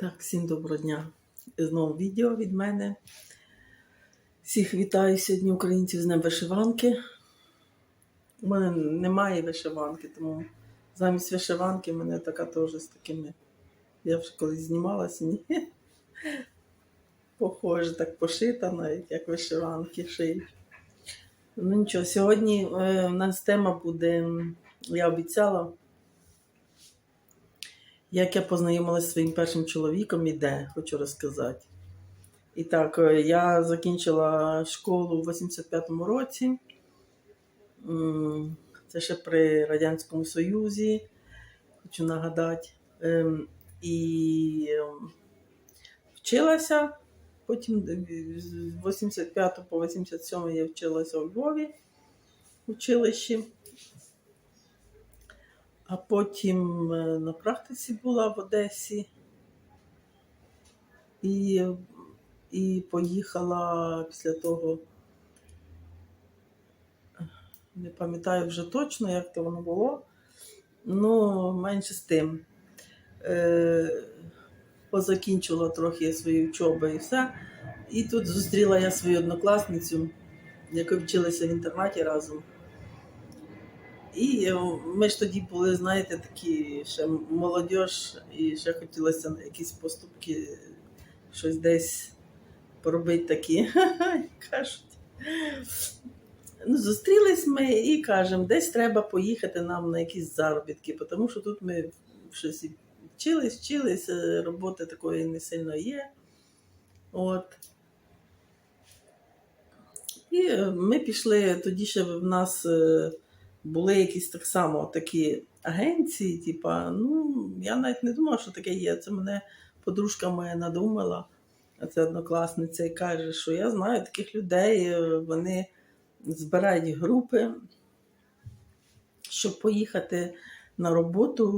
Так, всім доброго дня. Знову відео від мене. Всіх вітаю сьогодні українців з Днем вишиванки. У мене немає вишиванки, тому замість вишиванки в мене така теж з такими. Я вже колись знімалася, ні. Похоже, так пошита навіть, як вишиванки шиють. Ну нічого, сьогодні е, у нас тема буде, я обіцяла, як я познайомилася зі своїм першим чоловіком і де, хочу розказати. І так, е, я закінчила школу в 85-му році. Це ще при Радянському Союзі, хочу нагадати. Ем, І ем, вчилася. Потім з 85 по 87 я вчилася у Львові в училищі. А потім е, на практиці була в Одесі і, і поїхала після того. Не пам'ятаю вже точно, як то воно було. Ну, менше з тим. Е, позакінчила трохи свої учоби і все. І тут зустріла я свою однокласницю, яка вчилася в інтернаті разом. І е, ми ж тоді були, знаєте, такі ще молодіж, і ще хотілося якісь поступки, щось десь поробити такі. Ну, зустрілись ми і кажемо, десь треба поїхати нам на якісь заробітки, тому що тут ми щось вчились, вчились, е, роботи такої не сильно є. От. І е, ми пішли, тоді ще в нас були якісь так само такі агенції, типа, ну, я навіть не думала, що таке є. Це мене подружка моя надумала, а це однокласниця, і каже, що я знаю таких людей, е, вони збирають групи, щоб поїхати на роботу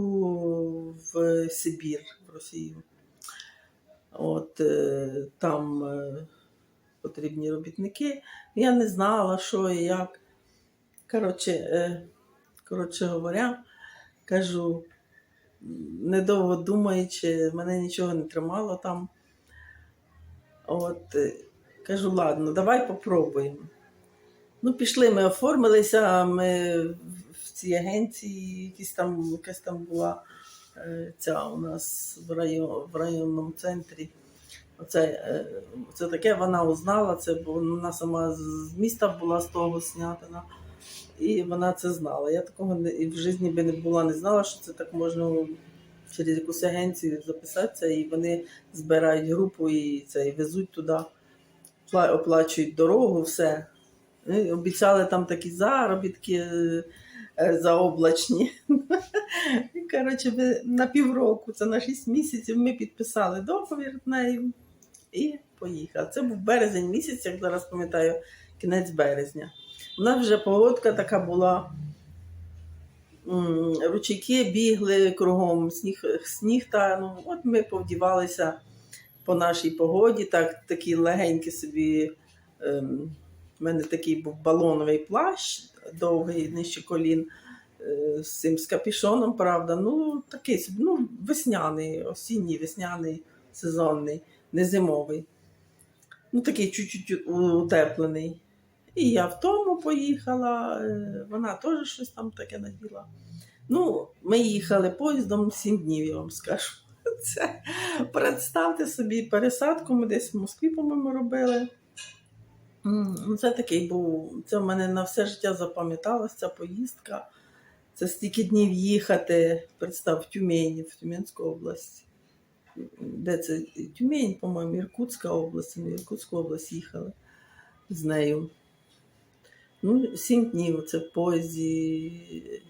в Сибір, в Росію. От е, там е, потрібні робітники. Я не знала, що і як. Коротше, е, коротше говоря, кажу, недовго думаючи, мене нічого не тримало там. От, е, кажу, ладно, давай попробуємо. Ну, пішли, ми оформилися, ми в цій агенції, якісь там, якась там була е, ця у нас в, район, в районному центрі. Оце, це таке вона узнала, це, бо вона сама з міста була з того снятина. І вона це знала. Я такого не, і в житті би не була, не знала, що це так можна через якусь агенцію записатися, і вони збирають групу і це, і везуть туди, оплачують дорогу, все. І обіцяли там такі заробітки е, е, заоблачні. Коротше, на півроку, це на 6 місяців, ми підписали договір нею і поїхали. Це був березень місяць, як зараз пам'ятаю, кінець березня. У нас вже погодка така була. Ручейки бігли кругом, сніг, сніг та ну, от ми повдівалися по нашій погоді, так, такі легенькі собі. Ем, у мене такий був балоновий плащ, довгий нижче колін, е, з цим з капішоном, правда. Ну, такий собі, ну, весняний, осінній, весняний, сезонний, не зимовий. Ну, такий чуть-чуть утеплений. І я в тому поїхала, е, вона теж щось там таке наділа. Ну, ми їхали поїздом 7 днів, я вам скажу. Це представте собі, пересадку ми десь в Москві, по-моєму, робили. Ну, Це такий був. Це в мене на все життя запам'яталася ця поїздка. Це стільки днів їхати, представ, в Тюмені, в Тюменську область. Де це? Тюмень, по-моєму, Іркутська область. Ми в Іркутську область їхали з нею. Ну, сім днів це в поїзді.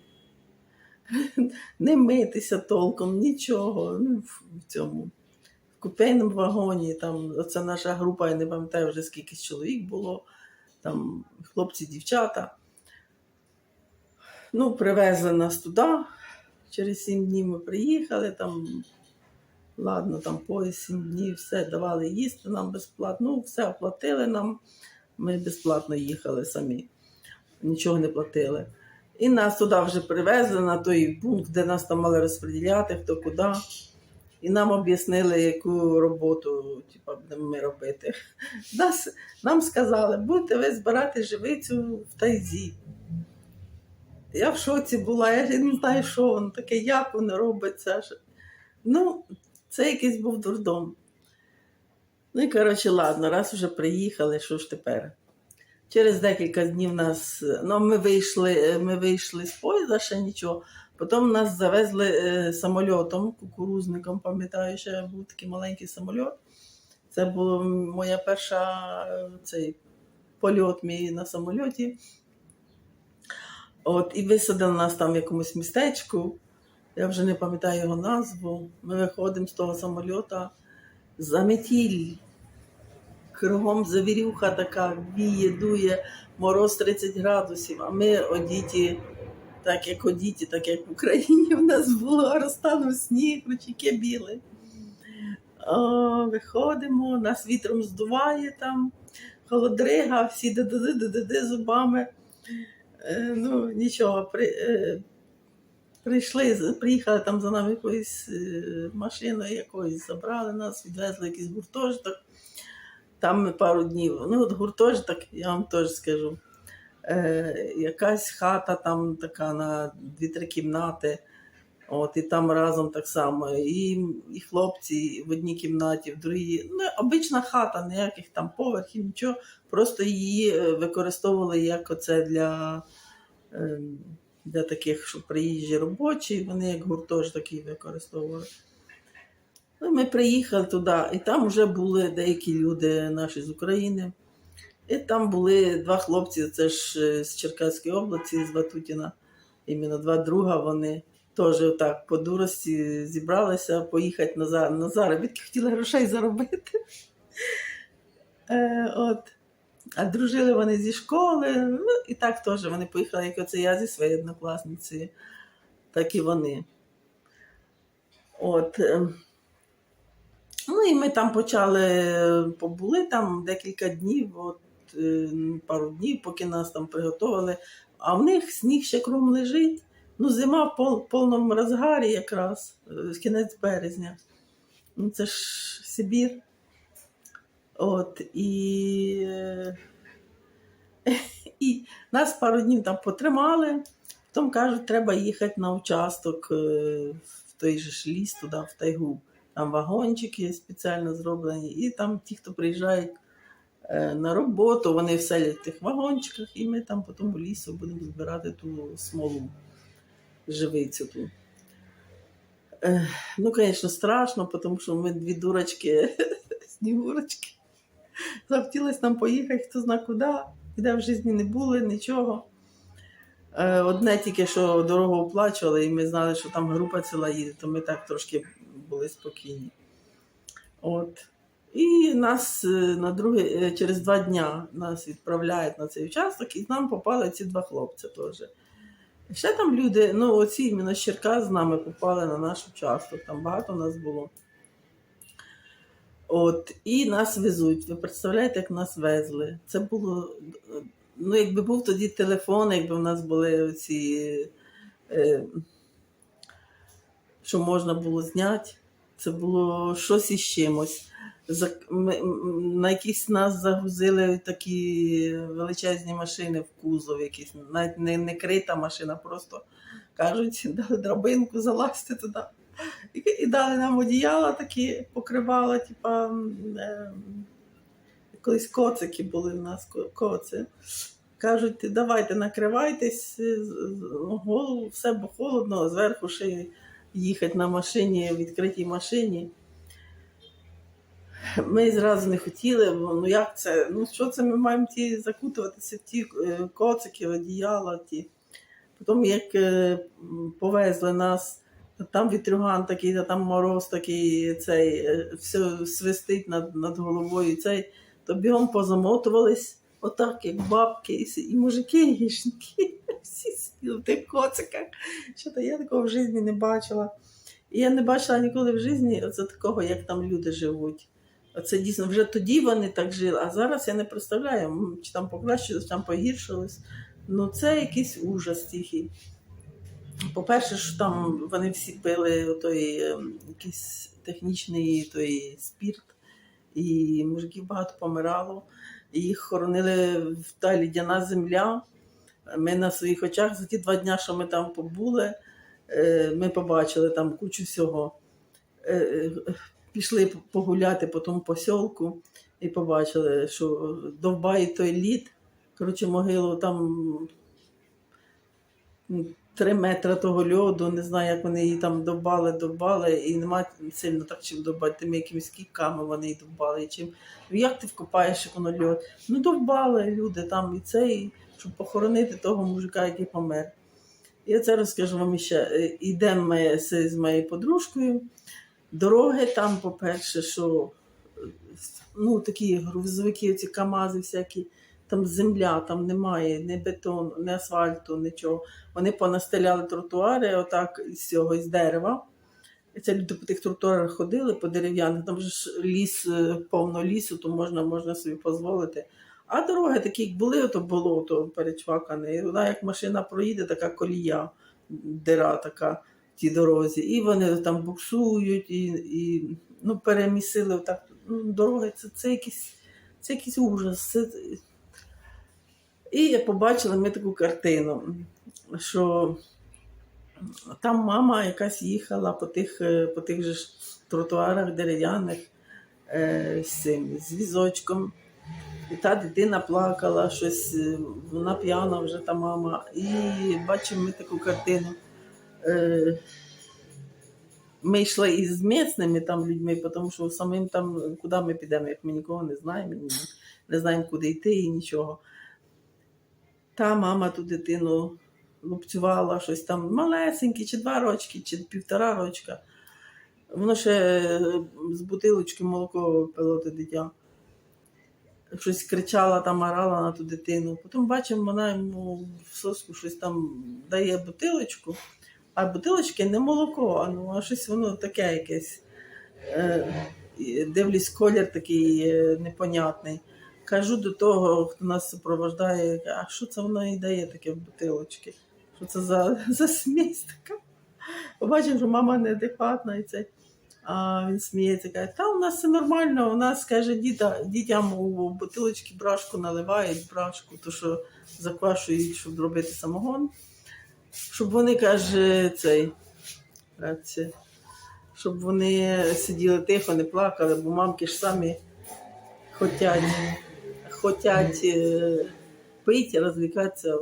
Не митися толком, нічого. Ну, в цьому в купейному вагоні. Там, оце наша група, я не пам'ятаю вже скільки чоловік було. Там хлопці, дівчата. Ну, привезли нас туди. Через сім днів ми приїхали. Там, ладно, там поїзд сім днів, все давали їсти нам безплатно. Ну, все оплатили нам. Ми безплатно їхали самі, нічого не платили. І нас туди вже привезли на той пункт, де нас там мали розподіляти, хто куди. і нам об'яснили, яку роботу типу, будемо ми робити. Нас, нам сказали, будете ви збирати живицю в тайзі. Я в шоці була, я не знаю, що воно таке, як воно робиться. Ну, це якийсь був дурдом. Ну і коротше, ладно, раз вже приїхали, що ж тепер? Через декілька днів нас. Ну, ми вийшли, ми вийшли з поїзда, ще нічого. Потім нас завезли е, самольотом, кукурузником, пам'ятаю, ще був такий маленький самольот. Це був моя перша е, цей польот мій на самольоті. От, і висадили нас там в якомусь містечку. Я вже не пам'ятаю його назву. Ми виходимо з того самольота. Заметіль. Кругом завірюха така, віє, дує, мороз 30 градусів, а ми одіті, так як одіті, так як в Україні в нас було, розтанув сніг, ручки біли. О, виходимо, нас вітром здуває там, холодрига, всі де-де-де-де-де зубами. Е, ну, нічого, при, е, прийшли, приїхали там за нами якоюсь е, машиною якоюсь, забрали нас, відвезли якийсь гуртожиток. Там ми пару днів. Ну, от гуртожиток, я вам теж скажу. Е, якась хата там така на дві-три кімнати. От, і там разом так само. І, і хлопці в одній кімнаті, в другій. Ну, обична хата, ніяких там поверхів, нічого. Просто її е, використовували як оце для, е, для таких, що приїжджі робочі, вони як гуртожиток її використовували. Ну, ми приїхали туди, і там вже були деякі люди наші з України. І там були два хлопці, це ж е, з Черкаської області, з Ватутіна. Іменно два друга вони теж так по дурості зібралися поїхати на, на заробітки, хотіли грошей заробити. Е, от. А дружили вони зі школи, ну і так теж вони поїхали, як оце я зі своєю однокласницею, так і вони. От. Е, Ну і ми там почали, побули там декілька днів, от, е, пару днів, поки нас там приготували. А в них сніг ще кром лежить. Ну, зима в пол, повному розгарі якраз, е, кінець березня. Ну, це ж Сибір. От, і, е, і нас пару днів там потримали, потім кажуть, треба їхати на участок е, в той же ж ліс туди, в тайгу. Там вагончики спеціально зроблені, і там ті, хто приїжджають е, на роботу, вони вселять в тих вагончиках, і ми там по тому лісу будемо збирати ту смолу, живицю ту. Е, Ну, звісно, страшно, тому що ми дві дурочки, снігурочки. Захотілося нам поїхати, хто зна куди, де в житті не були, нічого. Е, Одне тільки, що дорогу оплачували, і ми знали, що там група ціла їде, то ми так трошки були спокійні. От. І нас е, на другий, е, через два дня нас відправляють на цей участок, і нам попали ці два хлопці теж. Ще там люди, ну оці іменно з Черкас з нами попали на наш участок, там багато нас було. От, і нас везуть. Ви представляєте, як нас везли? Це було. Ну, якби був тоді телефон, якби в нас були ці, е, що можна було зняти, це було щось із чимось. На якісь нас загрузили такі величезні машини в кузов, якісь, навіть не, не крита машина, просто кажуть, дали драбинку, залазьте туди. І, і дали нам одіяла такі покривала, типа е, колись коцики були в нас, коци. Кажуть, давайте накривайтесь, з- голову, все бо холодно, зверху й їхати на машині, в відкритій машині. Ми зразу не хотіли, бо ну як це? Ну що це ми маємо ті закутуватися в ті е, коцики, одіяла ті. Потім як е, повезли нас, там вітрюган такий, там мороз такий, цей, е, все свистить над, над головою, цей, то бігом позамотувались, отак, як бабки, і, мужики, і жінки, всі сиділи в коциках. Що то я такого в житті не бачила. І я не бачила ніколи в житті оце такого, як там люди живуть. Оце дійсно вже тоді вони так жили, а зараз я не представляю, чи там покращилось, чи там погіршилось. Ну це якийсь ужас тихий. По-перше, що там вони всі пили той ем, якийсь технічний той спірт, і мужиків багато помирало. Їх хоронили в та лідяна земля. Ми на своїх очах за ті два дні, що ми там побули, е, ми побачили там кучу всього. Е, е, Пішли погуляти по тому посілку і побачили, що довбає той лід. Коротше, могилу там три метри того льоду, не знаю, як вони її там довбали, довбали, і нема сильно так чим довбати, тими якимись кійками вони її довбали. І чим. Як ти вкопаєш, як воно льод? Ну, довбали люди там і це, і, щоб похоронити того мужика, який помер. Я це розкажу вам ще. Е, Ідемо ми з, з моєю подружкою. Дороги там, по-перше, що е, ну, такі грузовики, ці КАМАЗи всякі, там земля, там немає ні бетону, ні асфальту, нічого. Вони понастеляли тротуари отак із цього, із дерева. Це люди по тих тротуарах ходили по дерев'яних, там ж ліс, е, повно лісу, то можна, можна собі дозволити. А дороги такі, як були, то болото перечвакане. І вона, як машина проїде, така колія, дира така в тій дорозі. І вони там буксують, і, і ну, перемісили так. Ну, дороги це, це, якийсь, це якийсь ужас. Це... І я побачила ми таку картину, що там мама якась їхала по тих, е, по тих же ж тротуарах дерев'яних е, з з візочком. І та дитина плакала, щось, е, вона п'яна вже та мама. І бачимо ми таку картину. Е, Ми йшли із міцними там людьми, тому що самим там, куди ми підемо, як ми нікого не знаємо, ні- не знаємо, куди йти і нічого. Та мама ту дитину лупцювала щось там малесеньке, чи два рочки, чи півтора рочка. Воно ще е, з бутилочки молоко пило те дитя. Щось кричала там, орала на ту дитину. Потім бачимо, вона йому в соску щось там дає бутилочку, а бутилочки не молоко, а ну, а щось воно таке якесь. Е, дивлюсь, колір такий е, непонятний. Кажу до того, хто нас супроводжає, а що це воно і дає таке в бутилочки? Що це за, за смісь така? Побачив, що мама неадекватна і це. А він сміється, каже, та у нас все нормально, у нас каже, діта, дітям у бутилочки брашку наливають, брашку, то що заквашують, щоб робити самогон. Щоб вони, каже, цей, це, щоб вони сиділи тихо, не плакали, бо мамки ж самі хотять, хотять е, пити, розвлікатися.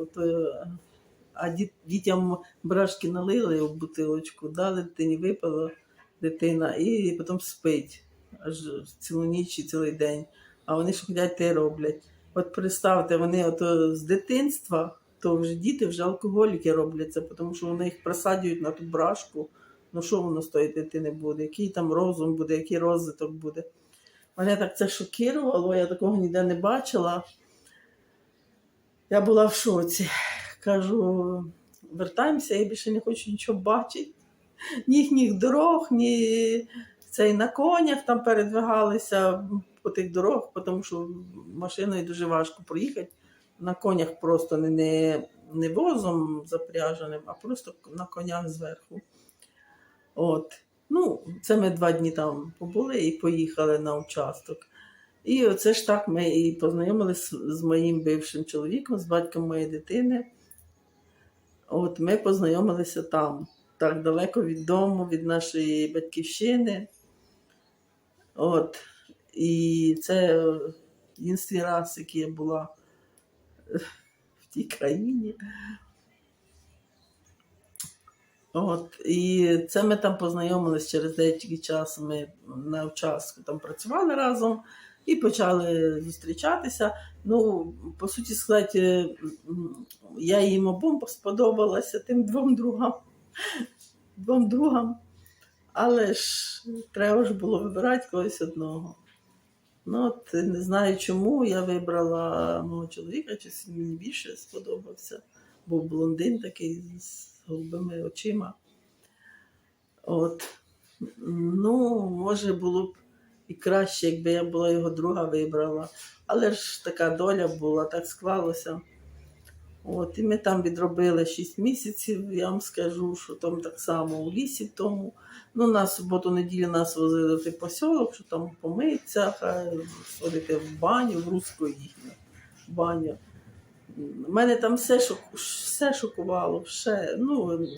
Е, а діт, дітям брашки налили в бутилочку, дали дитині випила дитина і потім спить аж цілу ніч і цілий день. А вони ж хочуть те роблять. От представте, вони ото з дитинства, то вже діти вже алкоголіки робляться, тому що вони їх просадюють на ту брашку. Ну що воно з тої дитини буде? Який там розум буде, який розвиток буде? Мене так це шокувало, я такого ніде не бачила. Я була в шоці. Кажу, вертаємося, я більше не хочу нічого бачити. Ні їхніх дорог, ні цей на конях там передвигалися по тих дорогах, тому що машиною дуже важко проїхати. На конях просто не, не, не возом запряженим, а просто на конях зверху. От. Ну, це ми два дні там побули і поїхали на участок. І оце ж так ми і познайомилися з моїм бившим чоловіком, з батьком моєї дитини. От ми познайомилися там, так далеко від дому, від нашої батьківщини. От. І це єдинственний раз, який я була в тій країні. От, і це ми там познайомились через деякий час. Ми на участку там працювали разом і почали зустрічатися. Ну, по суті сказати, я їм обом сподобалася тим двом другам. Двом другам. Але ж треба ж було вибирати когось одного. Ну, от не знаю чому я вибрала мого чоловіка, чи мені більше сподобався. Був блондин такий з голубими очима. От. Ну, може, було б і краще, якби я була його друга вибрала. Але ж така доля була, так склалося. От, і ми там відробили 6 місяців. Я вам скажу, що там так само у лісі тому. Ну, на суботу-неділю нас возили в посілок, що там помитися, хай сходити в баню, в руську їхню баню. У мене там все, шок... все шокувало, все. Ну,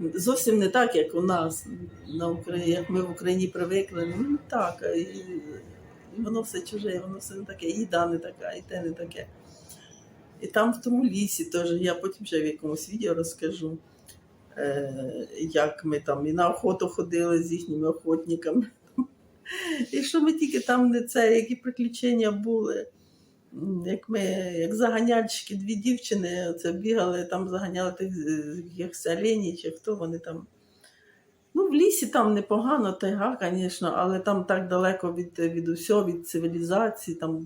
зовсім не так, як у нас на Україні, як ми в Україні привикли. Ну, так. І воно все чуже, і воно все не таке, і їда не така, і те не таке. І там в тому лісі теж, я потім ще в якомусь відео розкажу, е, як ми там і на охоту ходили з їхніми охотниками. І що ми тільки там не це, які приключення були. Як ми, як заганяльщики, дві дівчини це бігали, там заганяли тих е, як селені, чи хто вони там. Ну, в лісі там непогано, тайга, звісно, але там так далеко від, від усього, від цивілізації, там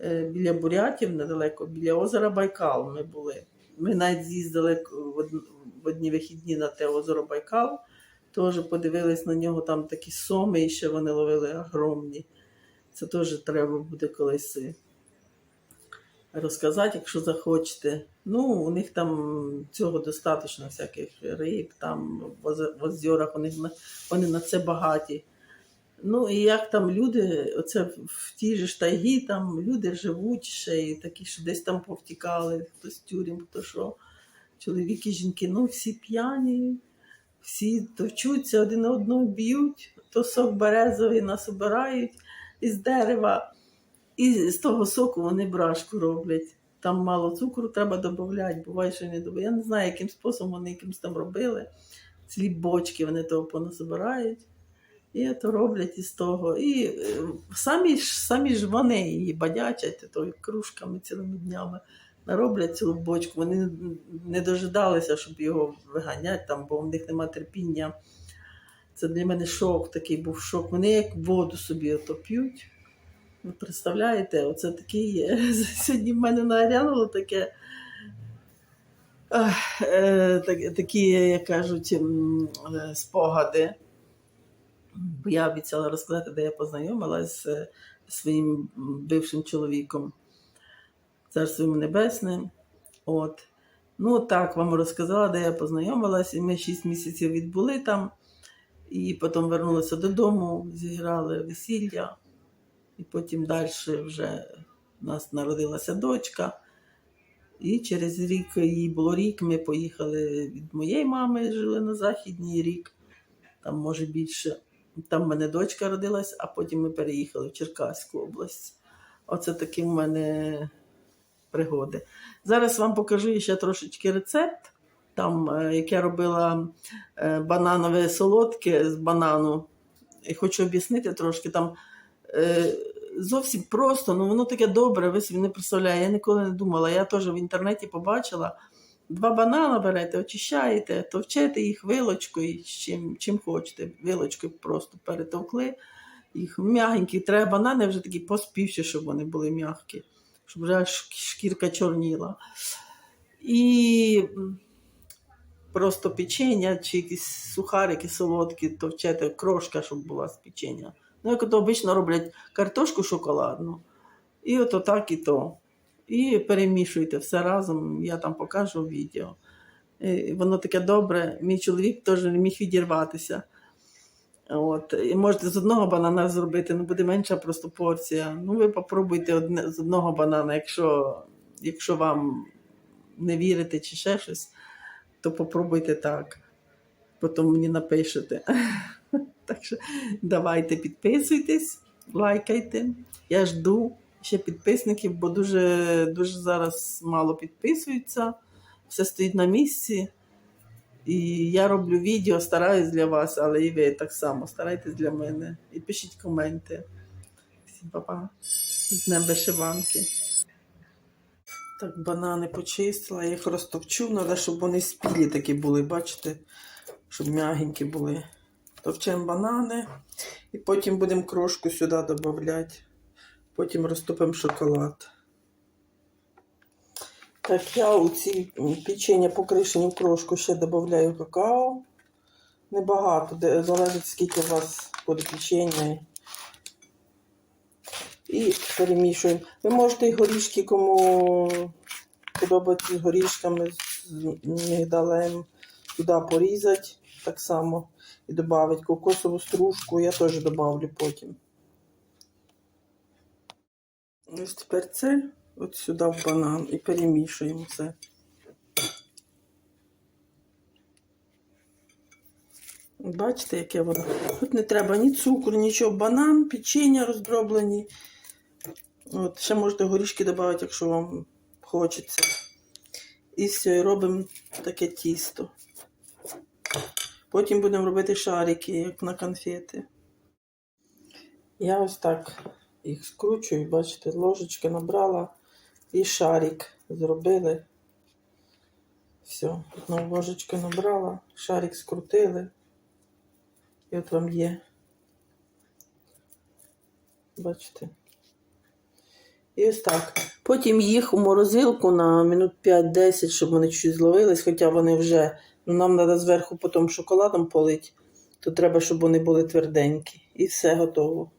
е, біля Бурятів, недалеко, біля озера Байкал ми були. Ми навіть з'їздили в од- одні вихідні на те озеро Байкал, теж подивились на нього, там такі соми, і ще вони ловили огромні. Це теж треба буде колись е, розказати, якщо захочете. Ну, у них там цього достатньо, всяких риб, там в озерах, на- вони на це багаті. Ну і як там люди, оце в тій же ж тайгі, там люди живуть ще і такі, що десь там повтікали, хтось тюрім, хто що. Чоловіки, жінки, ну всі п'яні, всі товчуться, один одного б'ють, то сок березовий нас обирають із дерева, і з того соку вони брашку роблять. Там мало цукру треба додати, буває, що не додають. Я не знаю, яким способом вони якимось там робили. Цілі бочки вони того понасобирають. І то роблять із того. І е, самі ж, самі ж вони її бадячать то кружками цілими днями. Нароблять цілу бочку. Вони не дожидалися, щоб його виганяти, там, бо в них нема терпіння. Це для мене шок, такий був шок. Вони як воду собі ото п'ють. Ви представляєте, оце такий. е, Сьогодні в мене наглянуло таке. е, так- Такі, як кажуть, е, спогади. Бо я обіцяла розказати, де я познайомилася з е, своїм бившим чоловіком, царство йому небесне. От. Ну, так вам розказала, де я познайомилась, і ми 6 місяців відбули там, і потім вернулися додому, зіграли весілля, і потім далі вже у нас народилася дочка. І через рік, їй було рік, ми поїхали від моєї мами, жили на Західній рік, там може більше. Там в мене дочка родилась, а потім ми переїхали в Черкаську область. Оце такі в мене пригоди. Зараз вам покажу ще трошечки рецепт, там, е, як я робила е, бананове солодке з банану. І хочу об'яснити трошки там. Зовсім просто, ну воно таке добре, ви собі не представляєте. Я ніколи не думала. Я теж в інтернеті побачила. Два банана берете, очищаєте, товчете їх вилочкою, чим, чим хочете. Вилочкою просто перетовкли. Їх м'ягенькі. Треба банани вже такі поспівші, щоб вони були м'які, щоб вже шкірка чорніла. І просто печення чи якісь сухарики солодкі, товчете, крошка, щоб була з печення. Ну, як то обично роблять картошку шоколадну. І от так і то. І перемішуйте все разом, я там покажу відео. І воно таке добре. Мій чоловік теж не міг відірватися. От. І можете з одного банана зробити, ну буде менша просто порція. Ну, ви попробуйте одне, з одного банана, якщо, якщо вам не вірите чи ще щось, то попробуйте так. Потім мені напишете. Так що давайте підписуйтесь, лайкайте. Я жду ще підписників, бо дуже, дуже зараз мало підписуються. Все стоїть на місці. І я роблю відео, стараюсь для вас, але і ви так само старайтесь для мене. І пишіть коменти. Всім па-па. З днем вишиванки. Так, банани почистила, я їх розтовчу, треба, щоб вони спілі такі були, бачите, щоб м'ягенькі були. Товчемо банани і потім будемо крошку сюди додати. Потім розтопимо шоколад. Так, я у ці печення покришені крошку ще додаю какао. Небагато, залежить скільки у вас буде печення. І перемішуємо. Ви можете і горішки, кому подобається з горішками, з мигдалем. Туди порізати так само і додати кокосову стружку, я теж додавлю потім. Ось тепер це от сюди в банан і перемішуємо це. Бачите, яке воно. Тут не треба ні цукру, нічого, банан, печення роздроблені. От, ще можете горішки додати, якщо вам хочеться. І все, робимо таке тісто. Потім будемо робити шарики, як на конфети. Я ось так їх скручую, бачите, ложечки набрала і шарик зробили. Все, одну ложечку набрала, шарик скрутили. І от вам є. Бачите? І ось так. Потім їх у морозилку на минут 5-10, щоб вони чуть зловились, хоча вони вже, ну нам треба зверху потім шоколадом полити, то треба, щоб вони були тверденькі. І все готово.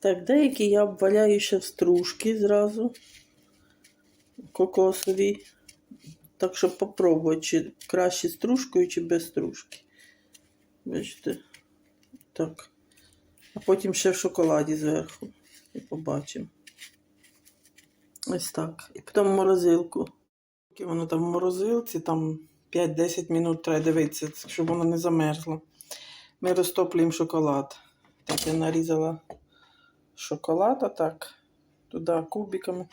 Так, деякі я обваляю ще в стружки зразу. Кокосові. Так, щоб попробувати, чи краще з стружкою, чи без стружки. Бачите? Так. А потім ще в шоколаді зверху. І побачимо. Ось так. І потім в морозилку. Поки воно там в морозилці, там 5-10 минут треба дивитися, щоб воно не замерзло. Ми розтоплюємо шоколад. Так, я нарізала шоколад, а так, туди кубиками.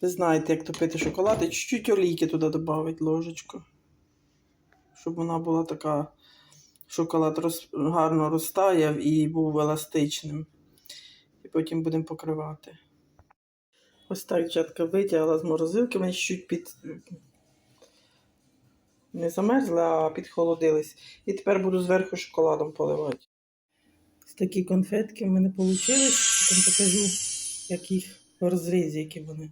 Ви знаєте, як топити шоколад, і чуть-чуть олійки туди додати ложечку. Щоб вона була така, шоколад роз, гарно розтаяв і був еластичним. І потім будемо покривати. Ось так дівчатка витягла з морозилки, вони чуть під. Не замерзли, а підхолодились. І тепер буду зверху шоколадом поливати. Ось такі конфетки в мене вийшли. Потім покажу, як їх в розрізі, які вони.